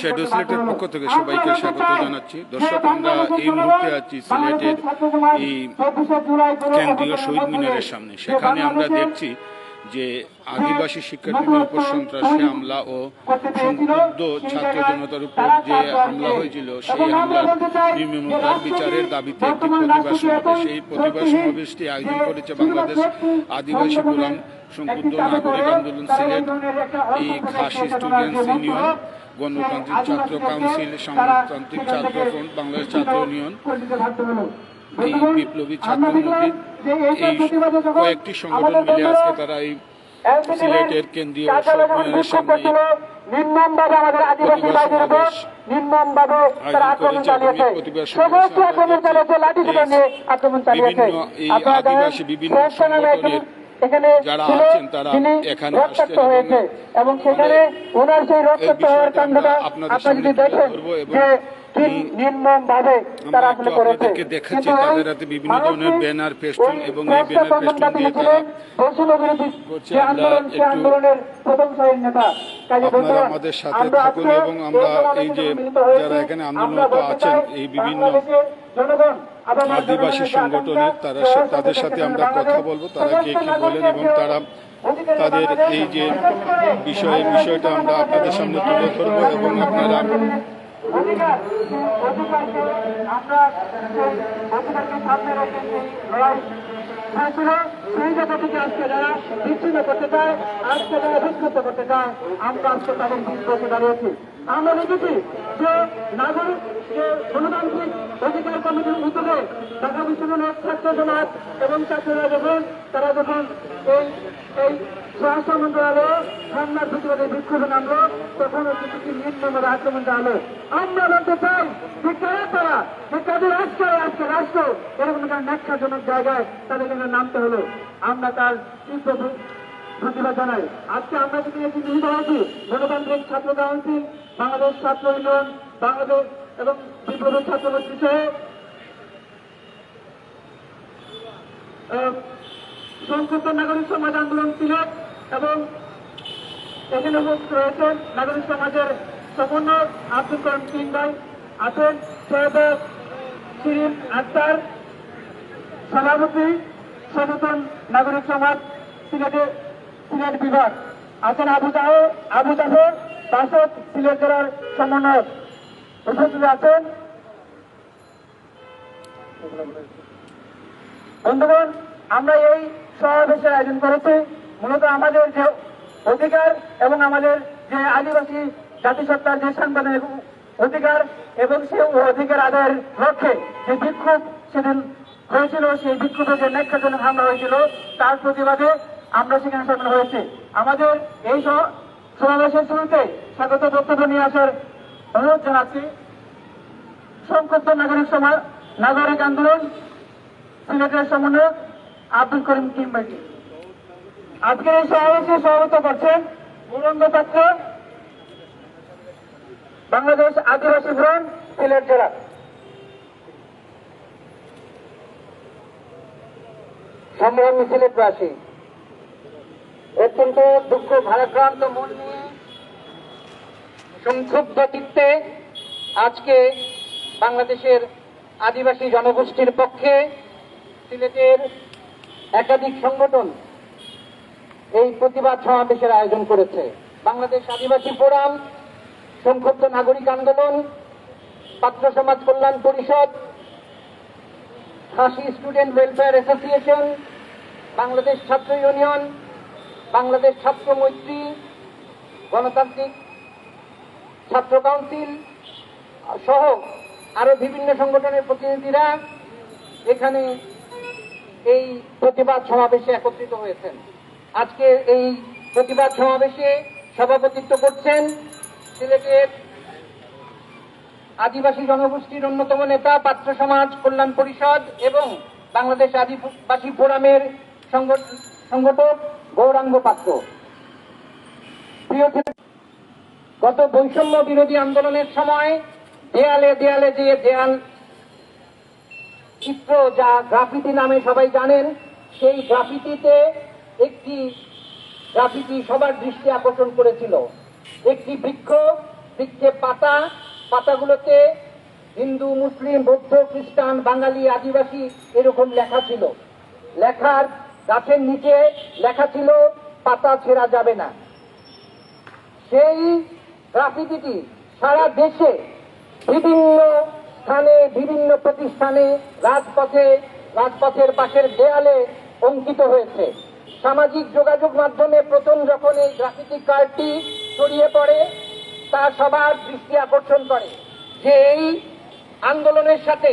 Shadow সিলেটের পক্ষ থেকে সবাইকে স্বাগত জানাচ্ছি। দর্শক আমরা এই মুহূর্তে আছি সিলেটের এই কেন্দ্রীয় শহীদ মিনারের সামনে। সেখানে আমরা দেখছি যে আদিবাসী শিক্ষার্থীদের উপর সন্ত্রাসী হামলা ও ছাত্র জনতার উপর যে হামলা হয়েছিল সেই হামলার নির্মমতার বিচারের দাবিতে একটি প্রতিবাদ সমাবেশ এই প্রতিবাদ সমাবেশটি আয়োজন করেছে বাংলাদেশ আদিবাসী ফোরাম নাগরিক আন্দোলন সিলেট এই খাসি স্টুডেন্টস ইউনিয়ন। গণতান্ত্রিক ছাত্র কাউন্সিল সমাজতান্ত্রিক ছাত্র ফ্রন্ট বাংলাদেশ ছাত্র ইউনিয়ন এই বিপ্লবী ছাত্রমুখী এই কয়েকটি সংগঠন মিলে আজকে তারা এই সিলেটের কেন্দ্রীয় সামনে নির্মমভাবে আমাদের আদিবাসী ভাইদের উপর নির্মমভাবে তারা আক্রমণ চালিয়েছে। সমস্ত সমাবেশে আক্রমণ চালিয়েছে লাঠি নিয়ে আক্রমণ চালিয়েছে। বিভিন্ন এই আপনারা জানেন, আদিবাসী বিভিন্ন এখানে যারা আছেন তারা এখানে রক্তাক্ত হয়েছে এবং সেখানে ওনার সেই রক্তাক্ত হওয়ার কাণ্ডটা আপনারা যদি দেখেন যে কি আমি- নির্মম ভাবে তারা আসলে করেছে দেখাচ্ছি তাদের এই হাতে বিভিন্ন ধরনের ব্যানার, এবং এই ব্যানার, সম্মানটা দিয়ে তারা করছে। যে আমরা একটু আপনারা আমাদের সাথে থাকুন এবং আমরা এই যে। যারা এখানে আমরা আন্দোলনরত আছেন, এই বিভিন্ন জনগণ আদিবাসী সংগঠনের তারা তাদের সাথে আমরা কথা বলব তারা কে কি বলেন এবং তারা তাদের এই যে বিষয়ে বিষয়টা আমরা আপনাদের সামনে তুলে ধরবো এবং আপনারা আমরা সেই অধিকারকে সামনে রেখে সেই লড়াই হয়েছিল। সেই জায়গা থেকে আজকে যারা বিচ্ছিন্ন করতে চায় আজকে যারা বিক্ষুব্ধ করতে চায় আমরা আজকে তাদের বিরুদ্ধে দাঁড়িয়েছি আমরা দেখেছি যে নাগরিক যে গণতান্ত্রিক অধিকার কমিটির উদ্যোগে ঢাকা বিশ্ববিদ্যালয়ের ছাত্র সমাজ এবং ছাত্ররা যখন, তারা যখন এই এই স্বরাষ্ট্র মন্ত্রণালয়ে হামলার প্রতিবাদে বিক্ষোভে নামলো, তখন কিছু নির্মমের আক্রমণ চালালো আমরা বলতে চাই যে কারা তারা? যে তাদের রাষ্ট্র, আজকে রাষ্ট্র, এরকম একটা ন্যাক্ষাজনক জায়গায় তাদের জন্য নামতে হলো। আমরা তার তীব্র প্র- প্রতিবাদ জানাই। আজকে আমরা যদি একটি মিলিত হয়েছি গণতান্ত্রিক ছাত্র কাউন্সিল বাংলাদেশ ছাত্র ইউনিয়ন, বাংলাদেশ এবং বিপ্লবী ছাত্র সহ সংক্ষিপ্ত নাগরিক সমাজ আন্দোলন সিলেট এবং এখানে রয়েছেন নাগরিক সমাজের সমন্বয় আব্দুল করিম সিং ভাই, আছেন সৈয়দ শিরিন আক্তার, সভাপতি সচেতন নাগরিক সমাজ সিলেটের সিলেট বিভাগ, আছেন আবু জাহ আবু জাফর বাসক সিলেট জেলার সমন্বয়ক উপস্থিত আছেন বন্ধুগণ, আমরা এই সমাবেশের আয়োজন করেছি। মূলত আমাদের যে অধিকার এবং আমাদের যে আদিবাসী জাতিসত্তার যে সাংবিধানিক অধিকার এবং সে অধিকার আদায়ের লক্ষ্যে যে বিক্ষোভ সেদিন হয়েছিল, সেই বিক্ষোভে যে ন্যাক্ষাজনক হামলা হয়েছিল, তার প্রতিবাদে আমরা সেখানে সামিল হয়েছি। আমাদের এই সমাবেশের শুরুতে স্বাগত বক্তব্য নিয়ে আসার অনুরোধ জানাচ্ছি। সংক্ষিপ্ত নাগরিক সমাজ, নাগরিক আন্দোলন, সিলেটের সমন্বয়ক আব্দুল করিম কিম্বাটি। আজকের এই সমাবেশে সভাপত করছেন মুরঙ্গ পাত্র, বাংলাদেশ আদিবাসী ফ্রন্ট সিলেট জেলা। সম্মেলন সিলেটবাসী। অত্যন্ত দুঃখ ভারাক্রান্ত মন নিয়ে, সংক্ষুব্ধ চিত্তে আজকে বাংলাদেশের আদিবাসী জনগোষ্ঠীর পক্ষে সিলেটের একাধিক সংগঠন এই প্রতিবাদ সমাবেশের আয়োজন করেছে। বাংলাদেশ আদিবাসী ফোরাম, সংক্ষুব্ধ নাগরিক আন্দোলন পাত্র সমাজ কল্যাণ পরিষদ Khasi student welfare association, Bangladesh ছাত্র ইউনিয়ন বাংলাদেশ ছাত্র মৈত্রী গণতান্ত্রিক ছাত্র কাউন্সিল সহ আরও বিভিন্ন সংগঠনের প্রতিনিধিরা এখানে এই প্রতিবাদ সমাবেশে একত্রিত হয়েছেন। আজকে এই প্রতিবাদ সমাবেশে সভাপতিত্ব করছেন সিলেটের আদিবাসী জনগোষ্ঠীর অন্যতম নেতা পাত্র সমাজ কল্যাণ পরিষদ এবং বাংলাদেশ আদিবাসী ফোরামের সংগঠ- সংগঠক গৌরাঙ্গ পাত্র। গত বৈষম্য বিরোধী আন্দোলনের সময় দেয়ালে দেয়ালে যে দেয়াল চিত্র যা গ্রাফিতি নামে সবাই জানেন, সেই গ্রাফিতিতে একটি গ্রাফিতি সবার দৃষ্টি আকর্ষণ করেছিল। একটি বৃক্ষ, বৃক্ষে পাতা, পাতাগুলোতে হিন্দু, মুসলিম, বৌদ্ধ, খ্রিস্টান, বাঙালি, আদিবাসী এরকম লেখা ছিল। লেখার গাছের নিচে লেখা ছিল, পাতা ছেঁড়া যাবে না। সেই গ্রাফিতিটি সারা দেশে বিভিন্ন স্থানে, বিভিন্ন প্রতিষ্ঠানে রাজপথে, রাজপথের পাশের দেয়ালে অঙ্কিত হয়েছে। সামাজিক যোগাযোগ মাধ্যমে প্রথম যখন এই গ্রাফিতি কার্ডটি ছড়িয়ে পড়ে, তা সবার দৃষ্টি আকর্ষণ করে যে এই আন্দোলনের সাথে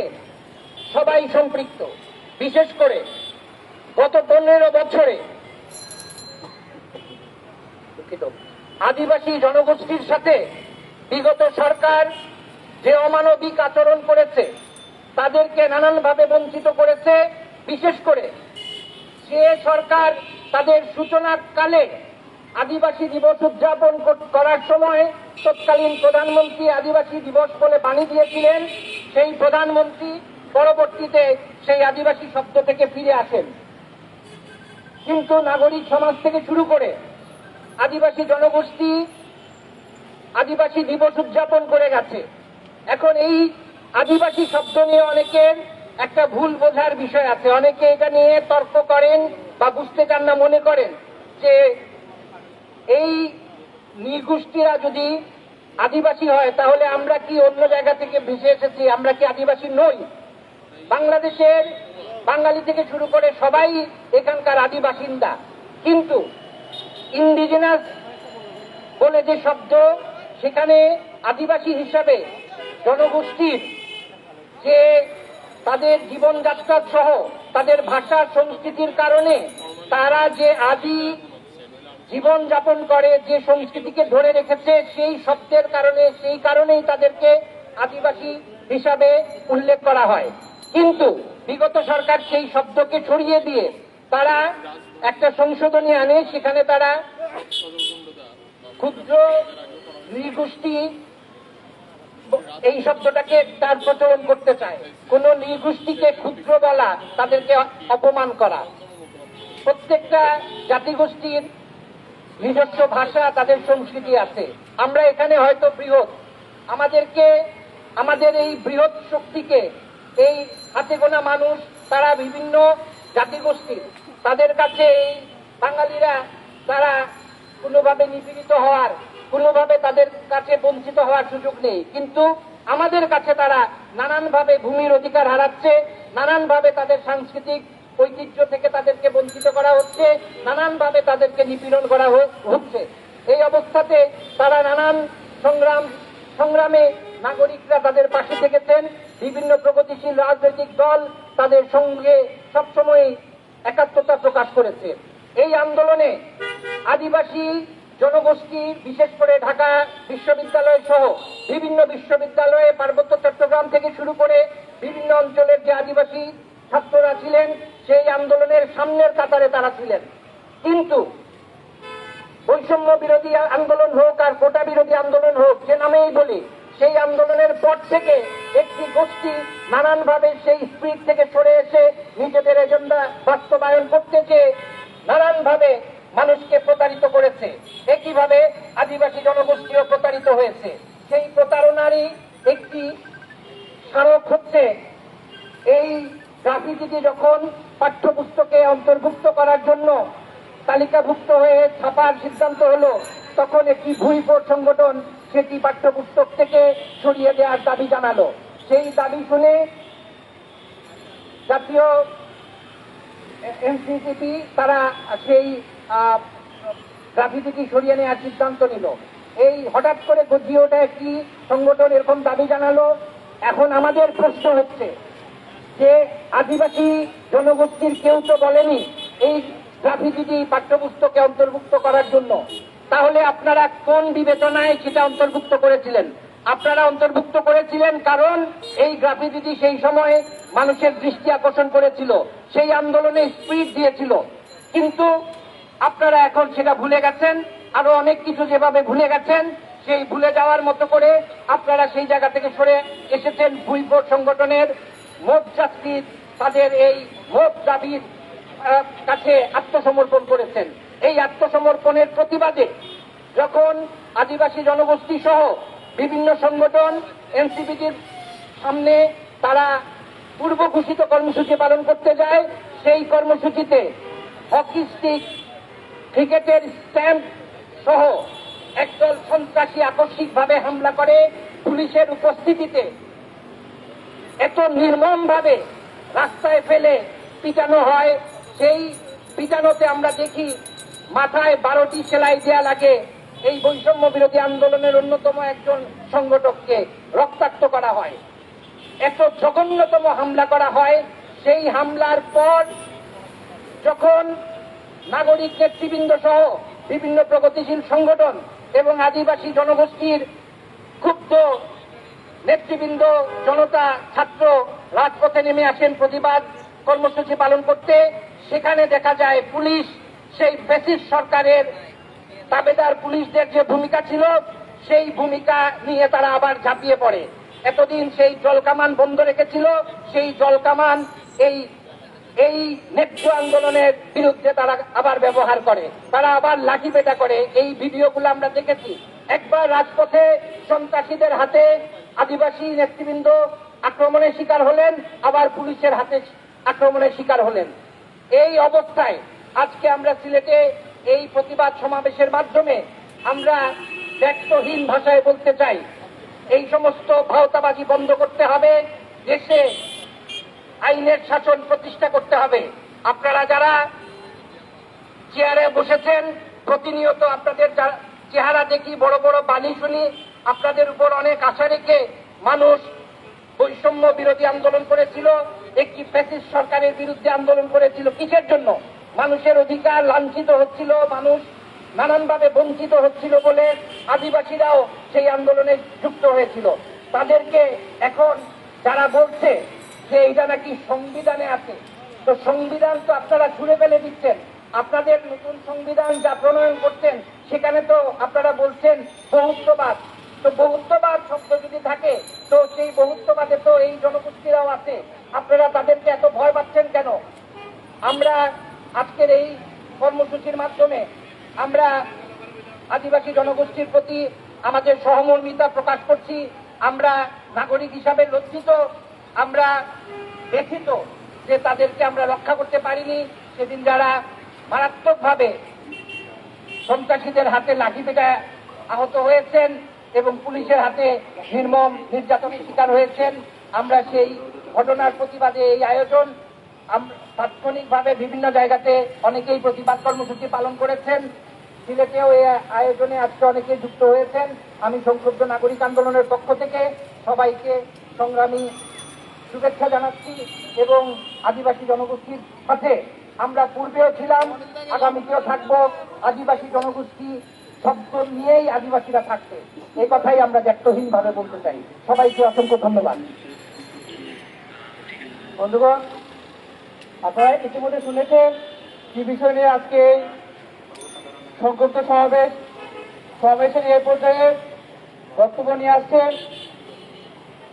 সবাই সম্পৃক্ত। বিশেষ করে গত পনেরো বছরে আদিবাসী জনগোষ্ঠীর সাথে বিগত সরকার যে অমানবিক আচরণ করেছে, তাদেরকে নানানভাবে বঞ্চিত করেছে, বিশেষ করে যে সরকার তাদের সূচনার কালে আদিবাসী দিবস উদযাপন করার সময় তৎকালীন প্রধানমন্ত্রী আদিবাসী দিবস বলে বাণী দিয়েছিলেন, সেই প্রধানমন্ত্রী পরবর্তীতে সেই আদিবাসী শব্দ থেকে ফিরে আসেন। কিন্তু নাগরিক সমাজ থেকে শুরু করে আদিবাসী জনগোষ্ঠী, আদিবাসী দিবস উদযাপন করে গেছে। এখন এই আদিবাসী শব্দ নিয়ে অনেকের একটা ভুল বোঝার বিষয় আছে। অনেকে এটা নিয়ে তর্ক করেন বা বুঝতে চান না, মনে করেন যে এই নৃগোষ্ঠীরা যদি আদিবাসী হয়, তাহলে আমরা কি অন্য জায়গা থেকে ভেসে এসেছি? আমরা কি আদিবাসী নই? বাংলাদেশের বাঙালি থেকে শুরু করে সবাই এখানকার আদি বাসিন্দা। কিন্তু ইন্ডিজিনাস বলে যে শব্দ, সেখানে আদিবাসী হিসাবে জনগোষ্ঠীর যে তাদের জীবনযাত্রা সহ তাদের ভাষা, সংস্কৃতির কারণে তারা যে আদি জীবন যাপন করে, যে সংস্কৃতিকে ধরে রেখেছে, সেই শব্দের কারণে, সেই কারণেই তাদেরকে আদিবাসী হিসাবে উল্লেখ করা হয়। কিন্তু বিগত সরকার সেই শব্দকে ছড়িয়ে দিয়ে তারা একটা সংশোধনী আনে, সেখানে তারা ক্ষুদ্র নৃগোষ্ঠী এই শব্দটাকে তার প্রচলন করতে চায়। কোন নৃগোষ্ঠীকে ক্ষুদ্র বলা, তাদেরকে অপমান করা। প্রত্যেকটা জাতিগোষ্ঠীর নিজস্ব ভাষা, তাদের সংস্কৃতি আছে। আমরা এখানে হয়তো বৃহৎ। আমাদেরকে, আমাদের এই বৃহৎ শক্তিকে এই হাতে গোনা মানুষ, তারা বিভিন্ন জাতিগোষ্ঠীর। তাদের কাছে এই বাঙালিরা, তারা কোনোভাবে নিপীড়িত হওয়ার, কোনোভাবে তাদের কাছে বঞ্চিত হওয়ার সুযোগ নেই। কিন্তু আমাদের কাছে তারা নানানভাবে ভূমির অধিকার হারাচ্ছে, নানানভাবে তাদের সাংস্কৃতিক ঐতিহ্য থেকে তাদেরকে বঞ্চিত করা হচ্ছে, নানানভাবে তাদেরকে নিপীড়ন করা হচ্ছে। এই অবস্থাতে তারা নানান সংগ্রাম, সংগ্রামে নাগরিকরা তাদের পাশে থেকেছেন। বিভিন্ন প্রগতিশীল রাজনৈতিক দল তাদের সঙ্গে সবসময় একাত্মতা প্রকাশ করেছে। এই আন্দোলনে আদিবাসী জনগোষ্ঠী, বিশেষ করে ঢাকা বিশ্ববিদ্যালয় সহ বিভিন্ন বিশ্ববিদ্যালয়ে পার্বত্য চট্টগ্রাম থেকে শুরু করে বিভিন্ন অঞ্চলের যে আদিবাসী ছাত্ররা ছিলেন, সেই আন্দোলনের সামনের কাতারে তারা ছিলেন। কিন্তু বৈষম্য বিরোধী আন্দোলন হোক আর কোটা বিরোধী আন্দোলন হোক, যে নামেই বলি সেই আন্দোলনের পর থেকে একটি গোষ্ঠী নানানভাবে সেই স্পিড থেকে সরে এসে নিজেদের এজেন্ডা বাস্তবায়ন করতে চেয়ে নানানভাবে মানুষকে প্রতারিত করেছে। একইভাবে আদিবাসী জনগোষ্ঠীও প্রতারিত হয়েছে। সেই প্রতারণারই একটি স্মারক হচ্ছে এই গ্রাফিতিটি যখন পাঠ্যপুস্তকে অন্তর্ভুক্ত করার জন্য তালিকাভুক্ত হয়ে ছাপার সিদ্ধান্ত হলো, তখন একটি ভুইফোর সংগঠন সেটি পাঠ্যপুস্তক থেকে সরিয়ে দেওয়ার দাবি জানালো। সেই দাবি শুনে জাতীয় এনসিসিপি তারা সেই গ্রাফিতিটি সরিয়ে নেওয়ার সিদ্ধান্ত নিল। এই হঠাৎ করে গজিয়ে ওঠা একটি সংগঠন এরকম দাবি জানালো। এখন আমাদের প্রশ্ন হচ্ছে যে আদিবাসী জনগোষ্ঠীর কেউ তো বলেনি এই গ্রাফিতিটি পাঠ্যপুস্তকে অন্তর্ভুক্ত করার জন্য। তাহলে আপনারা কোন বিবেচনায় সেটা অন্তর্ভুক্ত করেছিলেন? আপনারা অন্তর্ভুক্ত করেছিলেন কারণ এই গ্রাফিতিটি সেই সময়ে মানুষের দৃষ্টি আকর্ষণ করেছিল, সেই আন্দোলনে স্পিড দিয়েছিল। কিন্তু আপনারা এখন সেটা ভুলে গেছেন, আরও অনেক কিছু যেভাবে ভুলে গেছেন, সেই ভুলে যাওয়ার মতো করে আপনারা সেই জায়গা থেকে সরে এসেছেন ভুইভোট সংগঠনের মোট জাতির তাদের এই মোট দাবির কাছে আত্মসমর্পণ করেছেন। এই আত্মসমর্পণের প্রতিবাদে যখন আদিবাসী জনগোষ্ঠী সহ বিভিন্ন সংগঠন, এনসিপিটির সামনে তারা পূর্ব ঘোষিত কর্মসূচি পালন করতে যায়, সেই কর্মসূচিতে হকি স্টিক ক্রিকেটের স্ট্যাম্প সহ একদল সন্ত্রাসী আকস্মিকভাবে হামলা করে পুলিশের উপস্থিতিতে। এত নির্মমভাবে রাস্তায় ফেলে পিটানো হয়, সেই পিটানোতে আমরা দেখি মাথায় বারোটি সেলাই দেয়া লাগে। এই বৈষম্য বিরোধী আন্দোলনের অন্যতম একজন সংগঠককে রক্তাক্ত করা হয়। এত জঘন্যতম হামলা করা হয়, সেই হামলার পর যখন নাগরিক নেতৃবৃন্দ সহ বিভিন্ন প্রগতিশীল সংগঠন এবং আদিবাসী জনগোষ্ঠীর ক্ষুব্ধ নেতৃবৃন্দ, জনতা, ছাত্র রাজপথে নেমে আসেন প্রতিবাদ কর্মসূচি পালন করতে, সেখানে দেখা যায় পুলিশ সেই ফেসিস সরকারের তাবেদার পুলিশদের যে ভূমিকা ছিল, সেই ভূমিকা নিয়ে তারা আবার ঝাঁপিয়ে পড়ে। এতদিন সেই জলকামান বন্ধ রেখেছিল, সেই জলকামান এই এই ন্যায্য আন্দোলনের বিরুদ্ধে তারা আবার ব্যবহার করে। তারা আবার লাঠি পেটা করে। এই ভিডিওগুলো আমরা দেখেছি। একবার রাজপথে সন্ত্রাসীদের হাতে আদিবাসী নেতৃবৃন্দ আক্রমণের শিকার হলেন, আবার পুলিশের হাতে আক্রমণের শিকার হলেন। এই অবস্থায় আজকে আমরা সিলেটে এই প্রতিবাদ সমাবেশের মাধ্যমে আমরা ব্যক্তহীন ভাষায় বলতে চাই, এই সমস্ত ভাওতাবাজি বন্ধ করতে হবে, দেশে আইনের শাসন প্রতিষ্ঠা করতে হবে। আপনারা যারা চেয়ারে বসেছেন, প্রতিনিয়ত আপনাদের চেহারা দেখি, বড় বড় বাণী শুনি, আপনাদের উপর অনেক আশা রেখে মানুষ বৈষম্য বিরোধী আন্দোলন করেছিল, একটি ফ্যাসিস্ট সরকারের বিরুদ্ধে আন্দোলন করেছিল। কিসের জন্য? মানুষের অধিকার লাঞ্ছিত হচ্ছিল, মানুষ নানানভাবে বঞ্চিত হচ্ছিল বলে আদিবাসীরাও সেই আন্দোলনে যুক্ত হয়েছিল। তাদেরকে এখন যারা বলছে যে এটা নাকি সংবিধানে আছে, তো সংবিধান তো আপনারা ছুড়ে ফেলে দিচ্ছেন। আপনাদের নতুন সংবিধান যা প্রণয়ন করছেন, সেখানে তো আপনারা বলছেন বহুত্ববাদ। তো বহুত্ববাদ শব্দ যদি থাকে, তো সেই বহুত্ববাদে তো এই জনগোষ্ঠীরাও আছে। আপনারা তাদেরকে এত ভয় পাচ্ছেন কেন? আমরা আজকের এই কর্মসূচির মাধ্যমে আমরা আদিবাসী জনগোষ্ঠীর প্রতি আমাদের সহমর্মিতা প্রকাশ করছি। আমরা নাগরিক হিসাবে লজ্জিত, আমরা ব্যথিত যে তাদেরকে আমরা রক্ষা করতে পারিনি। সেদিন যারা মারাত্মকভাবে সন্ত্রাসীদের হাতে লাঠি পেটা আহত হয়েছেন এবং পুলিশের হাতে নির্মম নির্যাতনের শিকার হয়েছেন, আমরা সেই ঘটনার প্রতিবাদে এই আয়োজন তাৎক্ষণিকভাবে বিভিন্ন জায়গাতে অনেকেই প্রতিবাদ কর্মসূচি পালন করেছেন। সিলেটেও এই আয়োজনে আজকে অনেকে যুক্ত হয়েছেন। আমি সংক্ষুব্ধ নাগরিক আন্দোলনের পক্ষ থেকে সবাইকে সংগ্রামী শুভেচ্ছা জানাচ্ছি এবং আদিবাসী জনগোষ্ঠীর সাথে আমরা পূর্বেও ছিলাম, আগামীতেও থাকব। আদিবাসী জনগোষ্ঠী শব্দ নিয়েই আদিবাসীরা থাকবে। এই কথাই আমরা ব্যক্তহীন ভাবে বলতে চাই। সবাইকে অসংখ্য ধন্যবাদ। বন্ধুগণ আপনারা ইতিমধ্যে শুনেছেন কি বিষয় নিয়ে আজকে সংক্ষিপ্ত সমাবেশ। সমাবেশের এই পর্যায়ে বক্তব্য নিয়ে আসছেন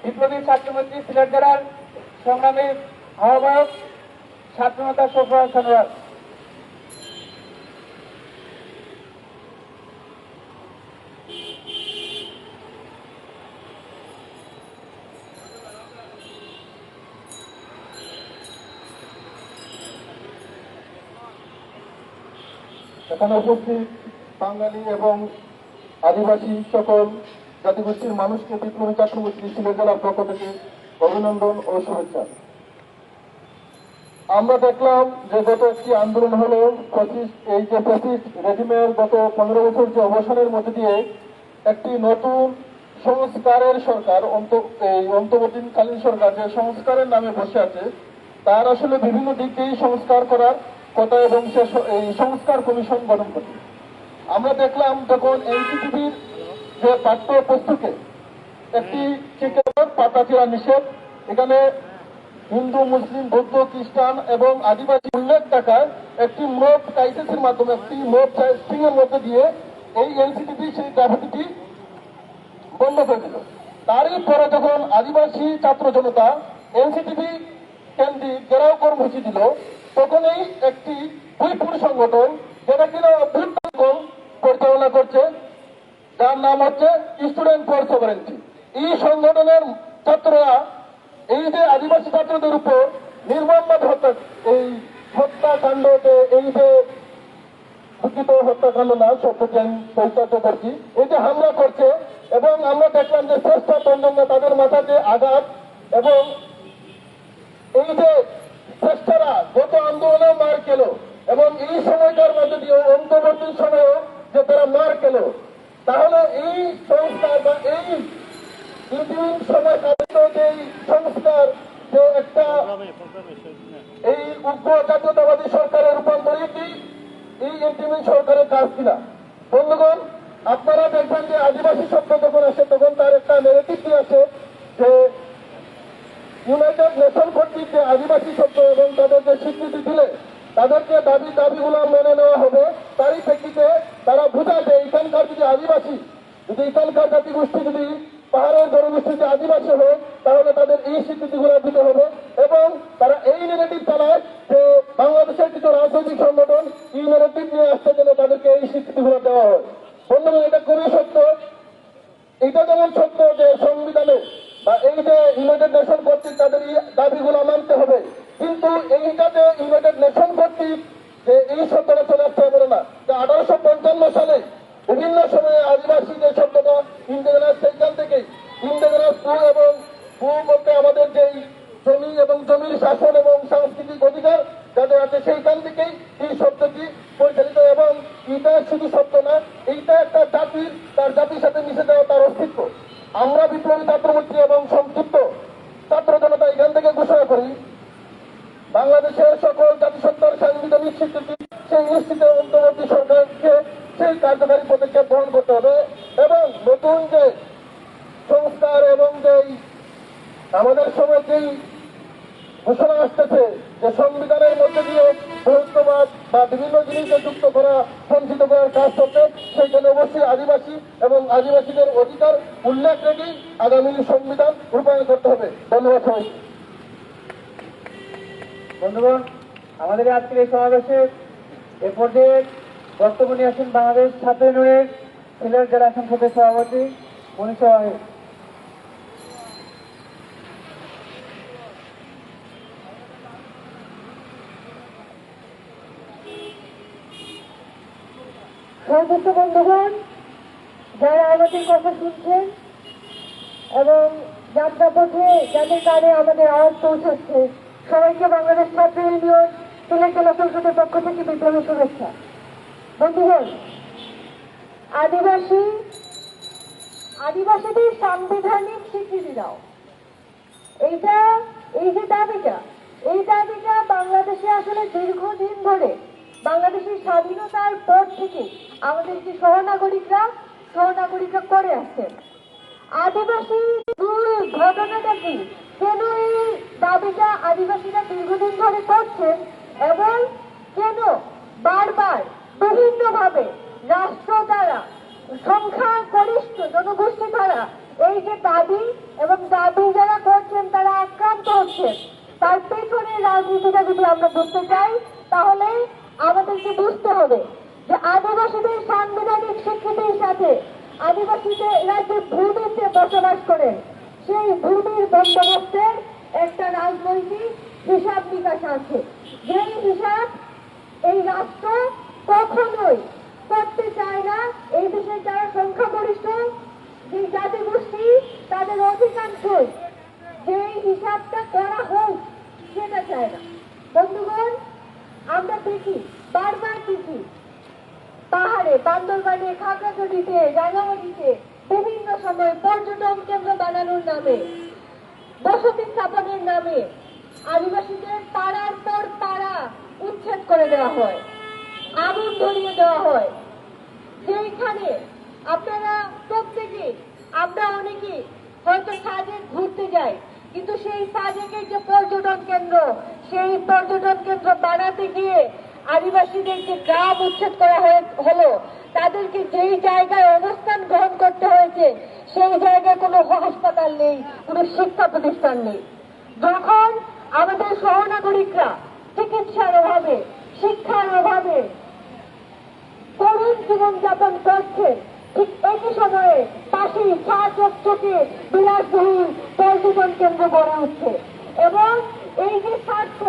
বিপ্লবী ছাত্রমন্ত্রী সিলেট জেলার সংগ্রামী আহ্বায়ক ছাত্রনেতা সফর সানোয়ার এখানে উপস্থিত বাঙালি এবং আদিবাসী সকল জাতিগোষ্ঠীর মানুষকে বিপ্লবী ছাত্রগোষ্ঠী সিলেট জেলার পক্ষ থেকে অভিনন্দন ও শুভেচ্ছা। আমরা দেখলাম যে গত একটি আন্দোলন হলো পঁচিশ এই যে পঁচিশ রেজিমের গত পনেরো বছর যে অবসানের মধ্যে দিয়ে একটি নতুন সংস্কারের সরকার এই অন্তর্বর্তীকালীন সরকার যে সংস্কারের নামে বসে আছে, তার আসলে বিভিন্ন দিক দিয়েই সংস্কার করার কথা এবং এই সংস্কার কমিশন গঠন করে। আমরা দেখলাম যখন এনসিটিভির যে পাঠ্য পুস্তকে একটি চিকের পাতা চেরা নিষেধ, এখানে হিন্দু, মুসলিম, বৌদ্ধ, খ্রিস্টান এবং আদিবাসী উল্লেখ থাকায় একটি মোট ক্রাইসিসের মাধ্যমে, একটি মোট স্ট্রিং এর মধ্যে দিয়ে এই এনসিটিভি সেই গ্রাফিটি বন্ধ করে দিল তারই পরে যখন আদিবাসী ছাত্র জনতা এনসিটিভি কেন্দ্রিক ঘেরাও কর্মসূচি দিল তখনই একটি বৈপুর সংগঠন, যেটা কিনা অভ্যুত্থান পরিচালনা করছে, যার নাম হচ্ছে স্টুডেন্ট ফর সভারেন্টি এই সংগঠনের ছাত্ররা, এই যে আদিবাসী ছাত্রদের উপর নির্মমভাবে হত্যা, এই হত্যাকাণ্ডকে এই যে দুঃখিত হত্যাকাণ্ড না শব্দটি আমি পরিচর্য করছি, এই যে হামলা করছে, এবং আমরা দেখলাম যে শ্রেষ্ঠ তঞ্জঙ্গা তাদের মাথাতে আঘাত, এবং এই যে শ্রেষ্ঠরা গত আন্দোলনে মার খেল এবং এই সময়টার মধ্যে দিয়ে অন্তর্বর্তী সময়েও যে তারা মার খেল, তাহলে এই সংস্কার বা এই আপনারা দেখবেন যে আদিবাসী শব্দ যখন আসে, তখন তার একটা নেগেটিভ আছে যে ইউনাইটেড নেশন কর্তৃক যে আদিবাসী শব্দ এবং তাদের যে স্বীকৃতি দিলে তাদেরকে দাবি দাবিগুলো মেনে নেওয়া হবে। তারই প্রেক্ষিতে তারা বোঝায় যে এখানকার যদি আদিবাসী, যদি এখানকার জাতিগোষ্ঠী যদি পাহাড়ের জনগোষ্ঠী যে আদিবাসী হয়, তাহলে তাদের এই স্বীকৃতিগুলো দিতে হবে এবং তারা এই নেগেটিভ চালায় যে বাংলাদেশের কিছু রাজনৈতিক সংগঠন এই নেগেটিভ নিয়ে আসতে গেলে তাদেরকে এই স্বীকৃতিগুলো দেওয়া হয়। বন্ধুগণ, এটা খুবই সত্য? এটা যেমন সত্য যে সংবিধানে এই যে ইউনাইটেড নেশন কর্তৃক তাদের এই দাবিগুলো মানতে হবে। কিন্তু এইটাতে ইউনাইটেড নেশন কর্তৃক যে এই সত্যটা হবে না যে আঠারোশো পঞ্চান্ন সালে বিভিন্ন সময়ে আদিবাসী যে শব্দটা ইন্ডিজেনাস সেইখান থেকে ইন্ডিজেনাস টু এবং টু বলতে আমাদের যেই জমি এবং জমির শাসন এবং সাংস্কৃতিক অধিকার যাদের আছে সেইখান থেকেই এই শব্দটি পরিচালিত এবং এটা শুধু শব্দ না এইটা একটা জাতির তার জাতির সাথে মিশে যাওয়া তার অস্তিত্ব আমরা বিপ্লবী ছাত্রমূর্তি এবং সংক্ষিপ্ত ছাত্র জনতা এখান থেকে ঘোষণা করি বাংলাদেশের সকল জাতিসত্তার সাংবিধানিক স্বীকৃতি সেই নিশ্চিত অন্তর্বর্তী সরকারকে সেই কার্যকারী পদক্ষেপ গ্রহণ করতে হবে এবং নতুন যে সংস্কার এবং যেই আমাদের সময় যেই ঘোষণা আসতেছে যে সংবিধানের মধ্যে দিয়ে বহুত্ববাদ বা বিভিন্ন জিনিসকে যুক্ত করা সঞ্চিত করার কাজ করতে সেইখানে অবশ্যই আদিবাসী এবং আদিবাসীদের অধিকার উল্লেখ রেখেই আগামী সংবিধান রূপায়ণ করতে হবে বন্ধুগণ, আমাদের আজকের এই সমাবেশে এ পর্যায়ে বক্তব্য নিয়ে আসেন বাংলাদেশ ছাত্র ইউনিয়নের সিলেট জেলা সংসদের সভাপতি বন্ধুগণ, যারা আমাদের কথা শুনছেন এবং যাত্রা পথে যাদের কানে আমাদের আওয়াজ পৌঁছাচ্ছে, সবাইকে বাংলাদেশ ছাত্র ইউনিয়ন সিলেট জেলা সংসদের পক্ষ থেকে বিপ্লবী শুভেচ্ছা। বন্ধুগণ, আদিবাসী, আদিবাসীদের সাংবিধানিক স্বীকৃতি দাও। এইটা, এই যে দাবিটা, এই দাবিটা বাংলাদেশে আসলে দীর্ঘদিন ধরে বাংলাদেশের স্বাধীনতার পর থেকে আমাদের যে সহনাগরিকরা সহনাগরিকরা করে আসছেন। আদিবাসী ঘটনাটা কি কেন এই দাবিটা আদিবাসীরা দীর্ঘদিন ধরে করছেন এবং কেন বারবার বিভিন্নভাবে রাষ্ট্র দ্বারা সংখ্যা গরিষ্ঠ জনগোষ্ঠী দ্বারা এই যে দাবি এবং দাবি যারা করছেন তারা আক্রান্ত হচ্ছেন, তার পেছনে রাজনীতিটা যদি আমরা বুঝতে চাই, তাহলে আমাদেরকে বুঝতে হবে যে আদিবাসীদের সাংবিধানিক স্বীকৃতির সাথে আদিবাসীদের এরা যে ভূমিতে বসবাস করেন সেই ভূমির বন্দোবস্তের একটা রাজনৈতিক হিসাব নিকাশ আছে। যেই হিসাব এই রাষ্ট্র কখনোই করতে চায় না। এই দেশের যারা সংখ্যাগরিষ্ঠ যে জাতিগোষ্ঠী তাদের অধিকাংশই যে হিসাবটা করা হোক, সেটা চায় না। বন্ধুগণ, আমরা দেখি, বারবার দেখি বান্দরবানে খাগড়াছড়িতে, রাঙামাটিতে বিভিন্ন সময় পর্যটন কেন্দ্র বানানোর নামে, বসতি স্থাপনের নামে আদিবাসীদের পাড়ার পর পাড়া উচ্ছেদ করে দেওয়া হয় আগুন ধরিয়ে দেওয়া হয়। সেইখানে আপনারা প্রত্যেকে, আমরা অনেকে হয়তো সাজেক ঘুরতে যাই, কিন্তু সেই সাজেকের যে পর্যটন কেন্দ্র, সেই পর্যটন কেন্দ্র বানাতে গিয়ে আদিবাসীদের যে গ্রাম উচ্ছেদ করা হলো, তাদেরকে যেই জায়গায় অবস্থান গ্রহণ করতে হয়েছে, সেই জায়গায় কোনো হাসপাতাল নেই, কোনো শিক্ষা প্রতিষ্ঠান নেই। যখন আমাদের সহনাগরিকরা চিকিৎসার অভাবে, শিক্ষার অভাবে করুণ জীবনযাপন করছে, ঠিক একই সময়ে পাশেই চা চকচকে বিলাসবহুল পর্যটন কেন্দ্র গড়ে উঠছে। এবং এই যে স্বার্থ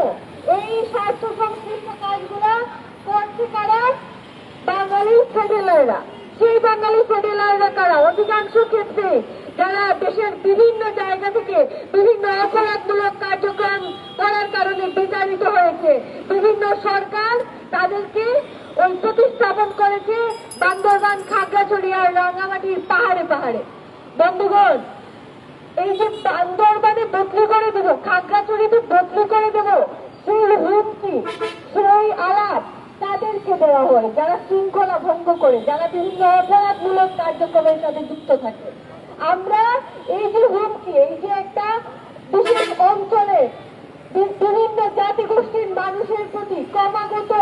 এই স্বার্থ সংশ্লিষ্ট কাজগুলা করছে কারা? বাঙালি সেটেলাররা সেই বাঙালি সেটেলাররা কারা? অধিকাংশ ক্ষেত্রে যারা দেশের বিভিন্ন জায়গা থেকে বিভিন্ন অপরাধমূলক কার্যক্রম করার কারণে বিচারিত হয়েছে। বিভিন্ন সরকার তাদেরকে ওই প্রতিস্থাপন করেছে বান্দরবান খাগড়াছড়ি আর রাঙামাটির পাহাড়ে পাহাড়ে। বন্ধুগণ, এই যে বান্দরবানে বদলি করে দেব, খাগড়াছড়িতে বদলি করে দেব সেই হুমকি সেই আলাপ তাদেরকে দেওয়া হয়, যারা শৃঙ্খলা ভঙ্গ করে, যারা বিভিন্ন অপরাধমূলক কার্যক্রমের সাথে যুক্ত থাকে। আমরা এই যে হুমকি, এই যে একটা বিশেষ অঞ্চলে বিভিন্ন জাতিগোষ্ঠীর মানুষের প্রতি ক্রমাগত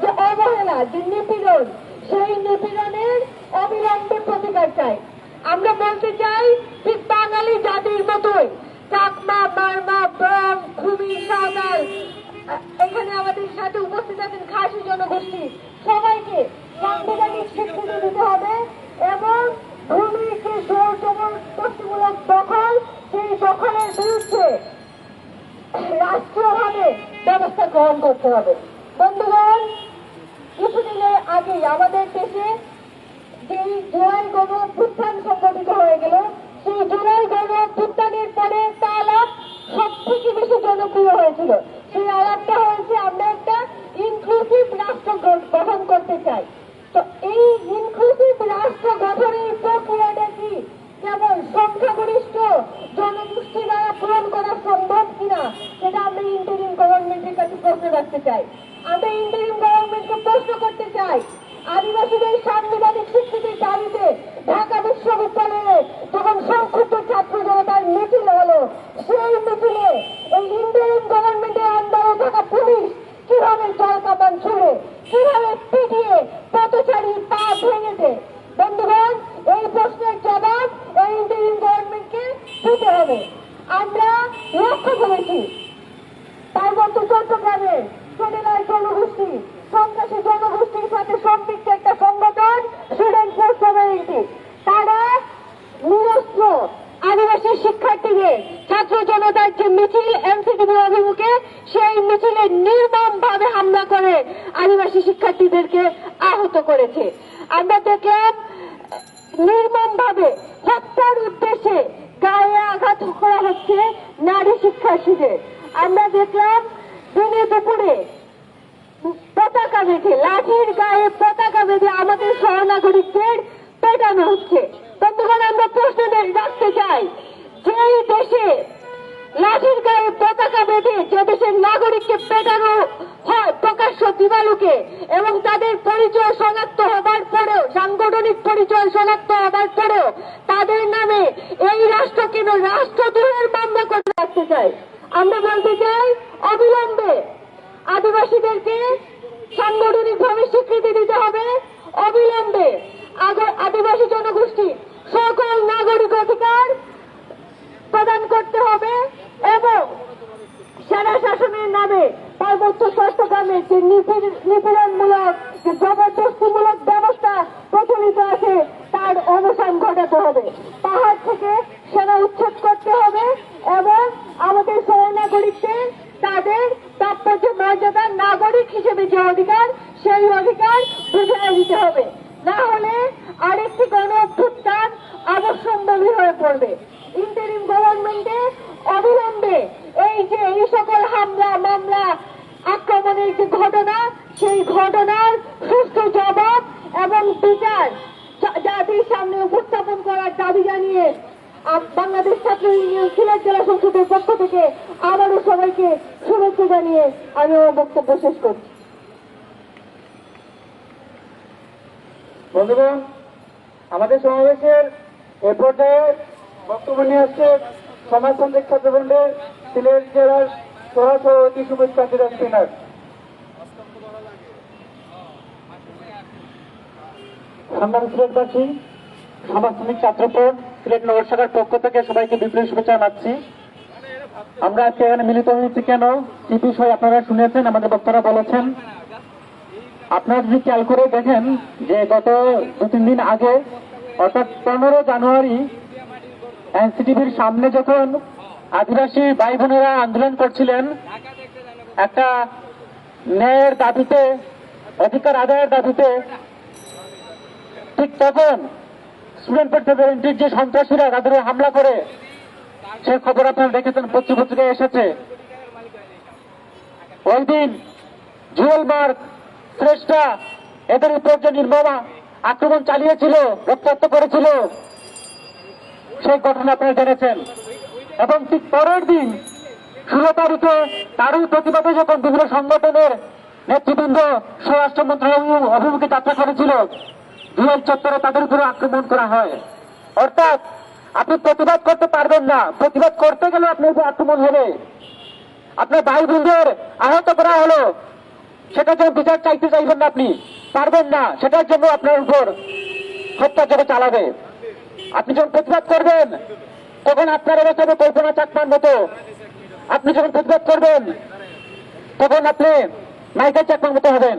যে অবহেলা, যে নিপীড়ন, সেই নিপীড়নের অবিলম্বে প্রতিকার চাই। আমরা বলতে চাই, ঠিক বাঙালি জাতির মতোই, চাকমা, বার্মা বং খুবই সাঁওতাল এখানে আমাদের সাথে উপস্থিত আছেন খাসি জনগোষ্ঠী। সবাইকে সাংবিধানিক স্বীকৃতি দিতে হবে এবং ভূমির যে জোর জবরদস্তিমূলক দখল, সেই দখলের বিরুদ্ধে রাষ্ট্রীয়ভাবে ব্যবস্থা গ্রহণ করতে হবে। বন্ধুগণ, কিছুদিনের আগেই আমাদের দেশে যেই জুলাই গণ অভ্যুত্থান সংগঠিত হয়ে গেল, সেই জুলাই গণ অভ্যুত্থানের পরে আলাপ সব থেকে বেশি জনপ্রিয় হয়েছিল। সেই আলাপটা হয়েছে, আমরা একটা ইনক্লুসিভ রাষ্ট্র গঠন করতে চাই। তো এই ইনক্লুসিভ রাষ্ট্র গঠনের প্রক্রিয়াটা কি? কেবল সংখ্যাগরিষ্ঠ জনগোষ্ঠী দ্বারা পূরণ করা সম্ভব কিনা, সেটা আমরা ইন্টারিম গভর্নমেন্টের কাছে প্রশ্ন রাখতে চাই। আমরা ইন্টারিম গভর্নমেন্টকে প্রশ্ন করতে চাই আদিবাসীদের সাংবিধানিক স্বীকৃতির দাবিতে ঢাকা বিশ্ববিদ্যালয়ে যখন সংক্ষিপ্ত ছাত্র জনতার মিছিল হলো সেই মিছিলে এই ইন্টারিম গভর্নমেন্টের আন্ডারে থাকা পুলিশ কীভাবে জল কামান ছুড়ে কীভাবে পিটিয়ে পথচারী পা ভেঙেছে বন্ধুগণ এই প্রশ্নের জবাব এই ইন্টারিম গভর্নমেন্টকে দিতে হবে আমরা লক্ষ্য করেছি পার্বত্য চট্টগ্রামের সেটেলাইট জনগোষ্ঠী সন্ত্রাসী জনগোষ্ঠীর সাথে সম্পৃক্ত একটা সংগঠন স্টুডেন্ট ফোর্স কমিউনিটি তারা নিরস্ত্র আদিবাসী শিক্ষার্থীদের ছাত্র জনতার যে মিছিল এমসিটিভি অভিমুখে সেই মিছিলে নির্মম ভাবে হামলা করে আদিবাসী শিক্ষার্থীদেরকে আহত করেছে আমরা দেখলাম নির্মম ভাবে হত্যার উদ্দেশ্যে গায়ে আঘাত করা হচ্ছে নারী শিক্ষার্থীদের আমরা দেখলাম দিনে দুপুরে। পতাকা বেঁধে, লাঠির গায়ে পতাকা বেঁধে আমাদের সহনাগরিকদের পেটানো হচ্ছে। বন্ধুগণ, আমরা প্রশ্ন রাখতে চাই, যেই দেশে লাঠির গায়ে পতাকা বেঁধে যে দেশের নাগরিককে পেটানো হয় প্রকাশ্য দিবালুকে এবং তাদের পরিচয় শনাক্ত হবার পরেও, সাংগঠনিক পরিচয় শনাক্ত হবার পরেও তাদের নামে এই রাষ্ট্র কেন রাষ্ট্রদ্রোহের মামলা করে রাখতে চাই। আমরা বলতে চাই অবিলম্বে আদিবাসীদেরকে সাংগঠনিকভাবে স্বীকৃতি দিতে হবে। অবিলম্বে আদিবাসী জনগোষ্ঠী সকল নাগরিক অধিকার প্রদান করতে হবে এবং সেনা শাসনের নামে পার্বত্য চট্টগ্রামে যে নিপীড়- নিপীড়নমূলক, যে জবরদস্তিমূলক ব্যবস্থা প্রচলিত আছে, তার অবসান ঘটাতে হবে। পাহাড় থেকে সেনা উচ্ছেদ করতে হবে এবং আমাদের সহনাগরিকদের তাদের প্রাপ্য যে মর্যাদা নাগরিক হিসেবে যে অধিকার সেই অধিকার বুঝিয়ে দিতে হবে না হলে আরেকটি গণ অভ্যুত্থান অবশ্যম্ভাবী হয়ে পড়বে ইন্টারিম গভর্নমেন্টে অবিলম্বে এই যে এই সকল হামলা মামলা আক্রমণের যে ঘটনা সেই ঘটনার সুষ্ঠু জবাব এবং বিচার জা- জাতির সামনে উপস্থাপন করার দাবি জানিয়ে আপ- বাংলাদেশ ছাত্র ইউনিয়ন সিলেট জেলা সংসদের পক্ষ থেকে আবারও সবাইকে শুভেচ্ছা জানিয়ে আমি আমার বক্তব্য শেষ করছি বন্ধুগণ আমাদের সমাবেশের এ পর্যায়ে বক্তব্য সমাজতান্ত্রিক ছাত্রবৃন্দের সিলেট জেলার সহসভাপতি শুভেচ্ছা স্পিনার আমরা আজকে এখানে মিলিত হয়েছি কেন? আপনারা শুনেছেন, আমাদের বক্তারা বলেছেন। আপনারা যদি খেয়াল করে দেখেন যে গত দু তিন দিন আগে, অর্থাৎ পনেরো জানুয়ারি এনসিটিভির সামনে যখন আদিবাসী ভাই বোনেরা আন্দোলন করছিলেন, একটা ন্যায়ের দাবিতে, অধিকার আদায়ের দাবিতে, ঠিক তখন স্টুডেন্ট রিপ্রেজেন্টেটিভ যে সন্ত্রাসীরা তাদের হামলা করে, সে খবর আপনারা দেখেছেন পত্রিপত্রিকায় এসেছে। ওই দিন জুয়েল মার্ক, শ্রেষ্ঠা, এদের উপর যে নির্মম আক্রমণ চালিয়েছিল, রক্তাক্ত করেছিল সেই ঘটনা আপনারা জেনেছেন। এবং ঠিক পরের দিন ষোলো তারিখে তারই প্রতিবাদে যখন বিভিন্ন সংগঠনের নেতৃবৃন্দ, স্বরাষ্ট্র মন্ত্রণালয় অভিমুখে যাত্রা করেছিল, জুয়েল চত্বরে তাদের উপরে আক্রমণ করা হয়। অর্থাৎ আপনি প্রতিবাদ করতে পারবেন না। প্রতিবাদ করতে গেলে আপনার উপর আক্রমণ হবে। আপনার ভাই বোনদের আহত করা হলো। সেটার জন্য বিচার চাইতে চাইবেন না আপনি। পারবেন না। সেটার জন্য আপনার উপর হত্যাযজ্ঞ চালাবে। আপনি যখন প্রতিবাদ করবেন, তখন আপনার অবস্থা কল্পনা চাকমার মতো। আপনি যখন প্রতিবাদ করবেন, তখন আপনি মাইকেল চাকমার মতো হবেন,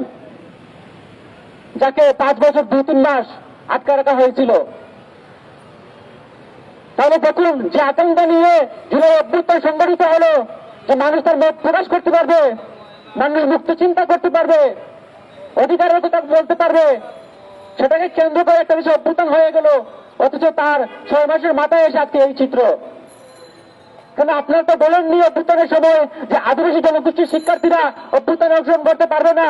যাকে পাঁচ বছর দু তিন মাস আটকে রাখা হয়েছিল। তাহলে দেখুন, যে আতঙ্ক নিয়ে জুলাই অভ্যুত্থান সংগঠিত হলো, যে মানুষ তার মত প্রকাশ করতে পারবে, মানুষ মুক্ত চিন্তা করতে পারবে অধিকারের কথা বলতে পারবে, সেটাকে কেন্দ্র করে একটা বিষয় অভ্যুত্থান হয়ে গেল। অথচ তার ছয় মাসের মাথায় এসে আজকে এই চিত্র। কেন আপনারা তো বলেননি অভ্যুত্থানের সময় যে আদিবাসী জনগোষ্ঠীর শিক্ষার্থীরা অভ্যুত্থানে অংশগ্রহণ করতে পারবে না?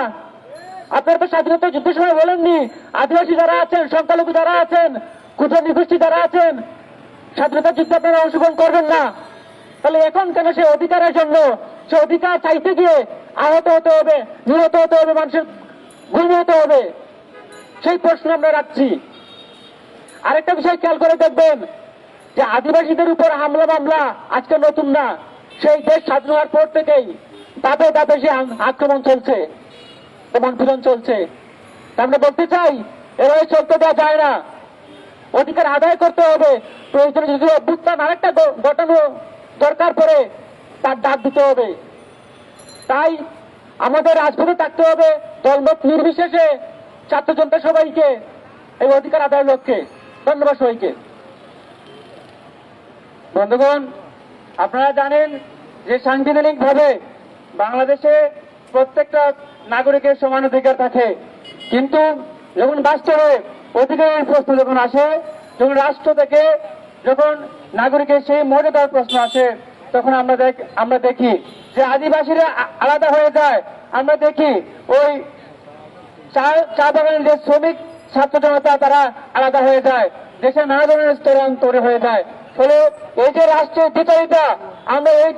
আপনারা তো স্বাধীনতা যুদ্ধের সময় বলেননি, আদিবাসী যারা আছেন, সংখ্যালঘু যারা আছেন ক্ষুদ্র নিগোষ্ঠী যারা আছেন, স্বাধীনতা যুদ্ধে আপনারা অংশগ্রহণ করবেন না। তাহলে এখন কেন সে অধিকারের জন্য, সে অধিকার চাইতে গিয়ে আহত হতে হবে, নিহত হতে হবে, মানুষের গুম হতে হবে? সেই প্রশ্ন আমরা রাখছি। আরেকটা বিষয় খেয়াল করে দেখবেন যে আদিবাসীদের উপর হামলা মামলা আজকে নতুন না। সেই দেশ স্বাধীন হওয়ার পর থেকেই তাতে তাতে সে আক্রমণ চলছে, এবং পীড়ন চলছে। আমরা বলতে চাই, এভাবে চলতে দেওয়া যায় না। অধিকার আদায় করতে হবে, প্রয়োজনে যদি অভ্যুত্থান আরেকটা ঘটানো দরকার পড়ে, তার ডাক দিতে হবে। তাই আমাদের রাজপথে থাকতে হবে, দলমত নির্বিশেষে ছাত্র জনতা সবাইকে এই অধিকার আদায়ের লক্ষ্যে। ধন্যবাদ সবাইকে। বন্ধুগণ, আপনারা জানেন যে সাংবিধানিক ভাবে বাংলাদেশে প্রত্যেকটা নাগরিকের সমান অধিকার থাকে। কিন্তু যখন বাস্তবে অধিকারের প্রশ্ন যখন আসে, যখন রাষ্ট্র থেকে যখন নাগরিকের সেই মর্যাদার প্রশ্ন আসে, তখন আমরা দেখ, আমরা দেখি যে আদিবাসীরা আলাদা হয়ে যায়। আমরা দেখি ওই চা চা বাগানের যে শ্রমিক ছাত্র জনতা তারা আলাদা হয়ে যায়। দেশের নানা ধরনের স্তরান্তরে হয়ে যায়। ফলে এই যে রাষ্ট্রের দ্বিচারিতা আমরা এই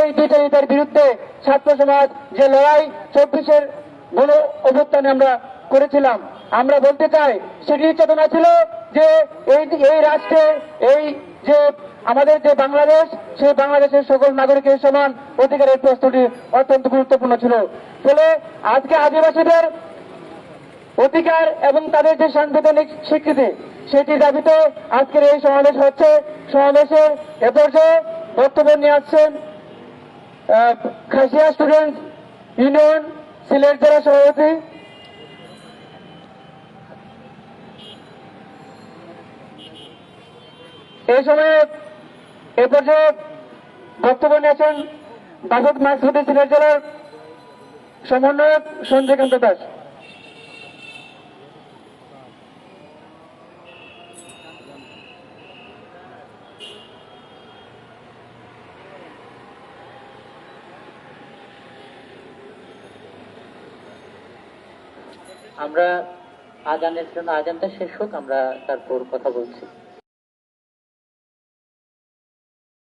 এই দ্বিচারিতার বিরুদ্ধে ছাত্র সমাজ যে লড়াই চব্বিশের গণ অভ্যুত্থানে আমরা করেছিলাম, আমরা বলতে চাই সেটি চেতনা ছিল যে এই এই রাষ্ট্রে এই যে আমাদের যে বাংলাদেশ, সেই বাংলাদেশের সকল নাগরিকের সমান অধিকারের প্রশ্নটি অত্যন্ত গুরুত্বপূর্ণ ছিল। ফলে আজকে আদিবাসীদের অধিকার এবং তাদের যে সাংবিধানিক স্বীকৃতি, সেটি দাবিতে আজকের এই সমাবেশ হচ্ছে। সমাবেশের এ পর্যায়ে বক্তব্য নিয়ে আসছেন খাসিয়া স্টুডেন্ট ইউনিয়ন সিলেট জেলা সভাপতি। এই সময়ে এ পর্যায়ে বক্তব্য নিয়েছেন বাবুক মাসুদি সিলেট জেলার সমন্বয়ক সঞ্জয়কান্ত দাস। আমরা আজানের জন্য আজানটা শেষ হোক আমরা তারপর কথা বলছি।